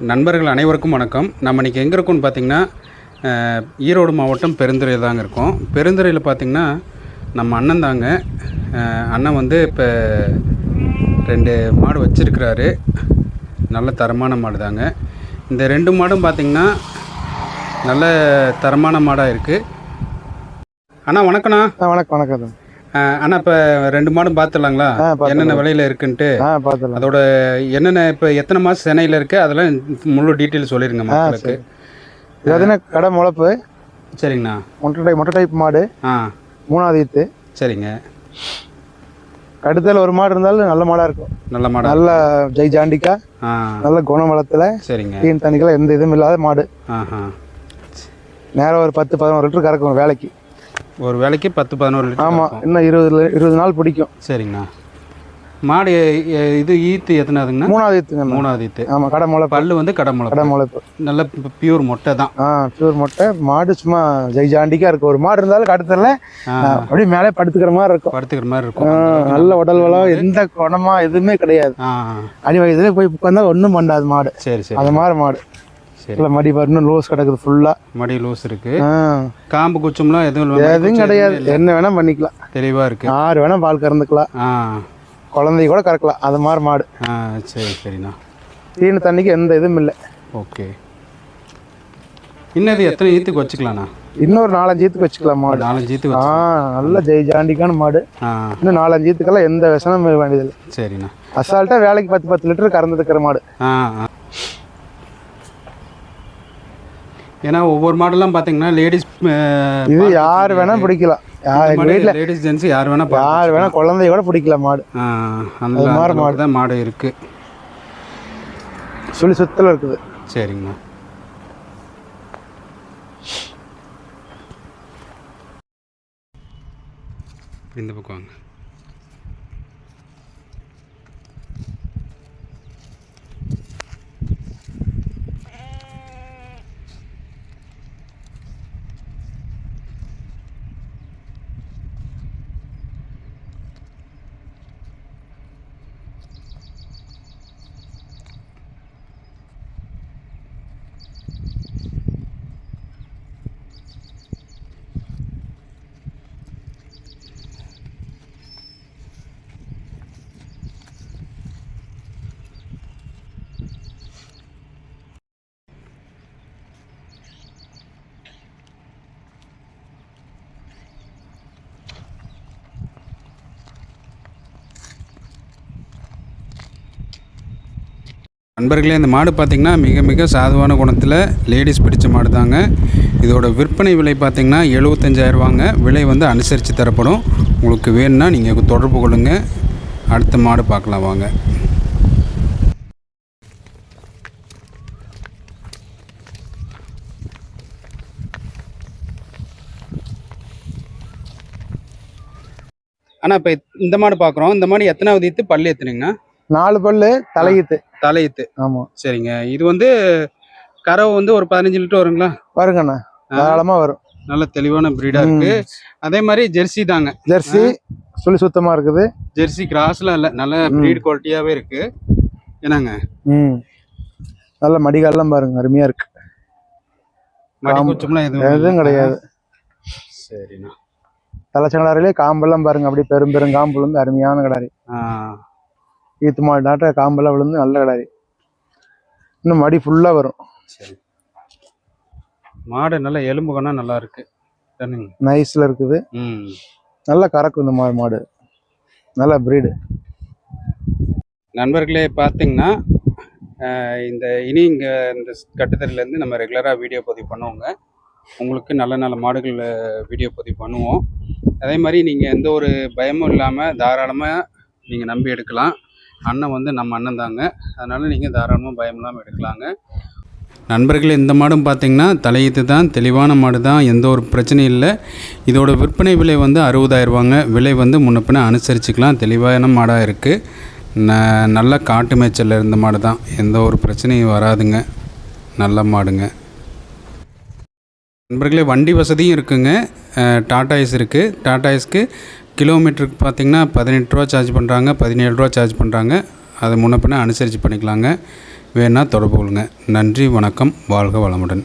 நண்பர்கள் அனைவருக்கும் வணக்கம். நம்ம இன்றைக்கி எங்கே இருக்கோம்னு பார்த்திங்கன்னா ஈரோடு மாவட்டம் பெருந்துறை தாங்க இருக்கோம். பெருந்துறையில் பார்த்தீங்கன்னா நம்ம அண்ணன் தாங்க. அண்ணன் வந்து இப்போ ரெண்டு மாடு வச்சுருக்கிறாரு. நல்ல தரமான மாடு தாங்க. இந்த ரெண்டு மாடும் பார்த்திங்கன்னா நல்ல தரமான மாடாக இருக்குது அண்ணா வணக்கண்ணா வணக்கம் வணக்கம் அண்ணா இப்போ ரெண்டு மாடும் பார்த்துடலாம். என்னென்ன விலையில் இருக்குன்ட்டு? அதோட என்னென்ன இப்போ எத்தனை மாதம் சென்னையில் இருக்கு? அதெல்லாம் முழு டீட்டெயில் சொல்லிடுங்க மக்களுக்கு. இது வந்து கடை முளைப்பு? சரிங்கண்ணா. மொட்டை டைப் மொட்டை டைப் மாடு. ஆ. மூணாவது ஈத்து. சரிங்க. கடுத்தல ஒரு மாடு இருந்தாலும் நல்ல மாடா இருக்கும். நல்ல மாடா நல்ல ஜெய் ஜாண்டிக்கா. நல்ல குணவளத்துல. சரிங்க. தீன் தண்ணிக்கெல்லாம் எந்த இதுவும் இல்லாத மாடு. ஆஹா. நேரம் ஒரு பத்து பதினோரு லிட்டர் கறக்கும் வேலைக்கு. ஒரு வேலைக்கு பத்து பதினோரு லிட்டர் ஆமா இருக்கும். இன்னும் இருபது இருபது நாள் பிடிக்கும். சரிங்கண்ணா. மாடு இது ஈத்து எத்தனாவதுங்கண்ணா? மூணாவது ஈத்துங்க மூணாவது ஈத்து. ஆமா கடை முளைப்பு. பல்லு வந்து கடை கடமுளை முளைப்பு. நல்ல பியூர் மொட்டை தான். ஆ பியூர் மொட்டை. மாடு சும்மா ஜெய் ஜாண்டிக்கா இருக்கு. ஒரு மாடு இருந்தாலும் கடுத்தல. அப்படியே மேலே படுத்துக்கிற மாதிரி இருக்கும். படுத்துக்கிற மாதிரி இருக்கும். நல்ல உடல் வளம். எந்த குணமா எதுவுமே கிடையாது. அடி வயதுல போய் உட்காந்தா ஒன்றும் பண்ணாது மாடு. சரி சரி. அந்த மாதிரி மாடு. இல்லை மடி இன்னும் லோஸ் கிடக்குது ஃபுல்லா மடி லூஸ் இருக்கு. காம்பு குச்சம்லாம் எதுவும் எதுவும் கிடையாது. என்ன வேணா பண்ணிக்கலாம். தெளிவா இருக்கு. யார் வேணா பால் கறந்துக்கலாம். ஆ. குழந்தைய கூட கறக்கலாம். அது மாதிரி மாடு. ஆ சரி சரிண்ணா. தீனு தண்ணிக்கு எந்த இதுவும் இல்லை. ஓகே. இன்னது எத்தனை ஈத்துக்கு வச்சுக்கலாண்ணா இன்னொரு நாலஞ்சு ஈத்துக்கு வச்சுக்கலாம் மாடு. நாலஞ்சு ஈத்துக்கு ஆ நல்ல ஜெய் ஜாண்டிக்கான மாடு. ஆ. இன்னும் நாலஞ்சு ஈத்துக்கெல்லாம் எந்த விஷமும் வேண்டியதில்லை. சரிண்ணா. அசால்ட்டா வேலைக்கு பத்து பத்து லிட்டர் கறந்துருக்கிற மாடு ஆ ஆ ஏன்னா ஒவ்வொரு மாடெல்லாம் பார்த்தீங்கன்னா லேடிஸ் இது யார் வேணா பிடிக்கலாம். வீட்டில் லேடிஸ் ஜென்ஸ் யார் வேணா யார் வேணா குழந்தைய கூட பிடிக்கலாம் மாடு. அந்த மாதிரி மாதிரி தான் மாடு இருக்கு. சுழி சுத்தல இருக்குது. சரிங்கண்ணா இந்த பக்கம் வாங்க. நண்பர்களே இந்த மாடு பார்த்திங்கன்னா மிக மிக சாதுவான குணத்தில் லேடிஸ் பிடிச்ச மாடு தாங்க இதோட விற்பனை விலை பார்த்திங்கன்னா எழுபத்தஞ்சாயிரரூவாங்க விலை வந்து அனுசரித்து தரப்படும். உங்களுக்கு வேணும்னா நீங்கள் தொடர்பு கொள்ளுங்கள் அடுத்த மாடு பார்க்கலாம் வாங்க. ஆனால் இப்போ இந்த மாடு பார்க்குறோம். இந்த மாடு எத்தனாவது ஈத்து பல்லு எத்தனைங்கண்ணா? நாலு பல்லு தலையீத்து. தலையீத்து. ஆமா. சரிங்க. இது வந்து கறவை வந்து ஒரு பதினஞ்சு லிட்டர் வருங்களா? வருங்கண்ணா. தாராளமா வரும். நல்ல தெளிவான பிரீடா இருக்கு. அதே மாதிரி ஜெர்சி தாங்க. ஜெர்சி சுழி சுத்தமா இருக்குது. ஜெர்சி கிராஸ்ல இல்ல. நல்ல பிரீட் குவாலிட்டியாவே இருக்கு. என்னங்க? ம். நல்ல மடிகால்லாம் பாருங்க. அருமையா இருக்கு. எதுவும். கிடையாது. சரிண்ணா. தலைச்சங்கடாரிலே காம்பெல்லாம் பாருங்க. அப்படியே பெரும் பெரும் காம்பு விழுந்து அருமையான கிடாரி. ஆ, ஈத்து மாடு நாட்ட காம்பெல்லாம் விழுந்து நல்ல கிடாரி. இன்னும் மடி ஃபுல்லா வரும். சரி. மாடு நல்ல எலும்பு கண்ணா நல்லா இருக்கு. நைஸ்ல இருக்குது. நல்லா கறக்கும் இந்த மாடு மாடு. நல்ல பிரீடு நண்பர்களே பார்த்தீங்கன்னா இந்த இனி இங்கே இந்த கட்டுத்தறிலேருந்து நம்ம ரெகுலராக வீடியோ பதிவு பண்ணுவோங்க. உங்களுக்கு நல்ல நல்ல மாடுகள் வீடியோ பதிவு பண்ணுவோம். அதே மாதிரி நீங்கள் எந்த ஒரு பயமும் இல்லாமல் தாராளமாக நீங்கள் நம்பி எடுக்கலாம். அண்ணன் வந்து நம்ம அண்ணன் தாங்க. அதனால் நீங்கள் தாராளமாக பயம் இல்லாமல் எடுக்கலாங்க. நண்பர்களே இந்த மாடும் பார்த்தீங்கன்னா தலையீத்து தான் தெளிவான மாடு தான் எந்த ஒரு பிரச்சனையும் இல்லை. இதோட விற்பனை விலை வந்து அறுபதாயிரரூவாங்க விலை வந்து முன்னப்பின அனுசரிச்சுக்கலாம். தெளிவான மாடாக இருக்குது ந நல்ல காட்டு மேய்ச்சலில் இருந்த மாடு தான். எந்த ஒரு பிரச்சனையும் வராதுங்க. நல்ல மாடுங்க. நண்பர்களே வண்டி வசதியும் இருக்குங்க. டாடாய்ஸ் இருக்குது டாடாய்ஸ்க்கு கிலோமீட்டருக்கு பார்த்தீங்கன்னா பதினெட்டு ரூபா சார்ஜ் பண்ணுறாங்க பதினேழு ரூபா சார்ஜ் பண்ணுறாங்க அதை முன்னே பின்னே அனுசரித்து பண்ணிக்கலாங்க. வேணால் தொடர்பு கொள்ளுங்கள் நன்றி வணக்கம். வாழ்க வளமுடன்.